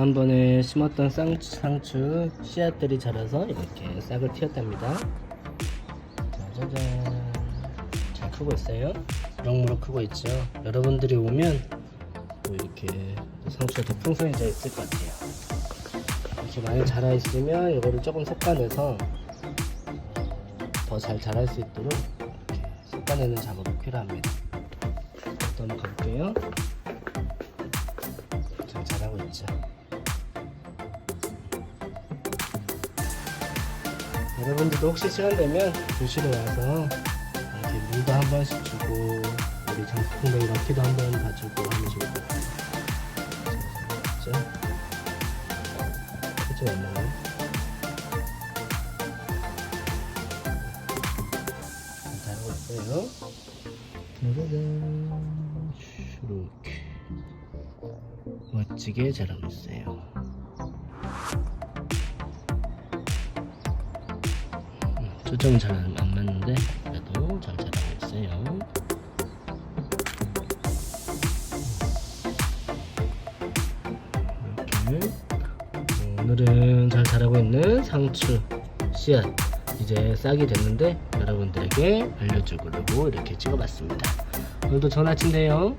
지난번에 심었던 쌍, 상추 씨앗들이 자라서 이렇게 싹을 틔웠답니다. 짜자잔. 잘 크고 있어요. 무럭무럭 크고 있죠. 여러분들이 오면 또 이렇게 또 상추가 더 풍성해져 있을 것 같아요. 이렇게 많이 자라 있으면 이거를 조금 솎아내서 더 잘 자랄 수 있도록 솎아내는 작업이 필요합니다. 가볼게요. 여러분들도 혹시 시간 되면 교실에 와서 이렇게 물도 한 번씩 주고 우리 장수풍뎅이 럭키도 한 번 봐주고 하면 좋을 것 같아요. 그죠? 그죠, 엄마는? 잘하고 있어요. 짜자잔. 이렇게 멋지게 자라고 있어요. 음, 초점은 잘안 맞는데 그래도 잘 자라고 있어요. 오늘은 잘 자라고 있는 상추 씨앗 이제 싹이 됐는데 여러분들에게 알려주려고 이렇게 찍어봤습니다. 오늘도 전화 친대요.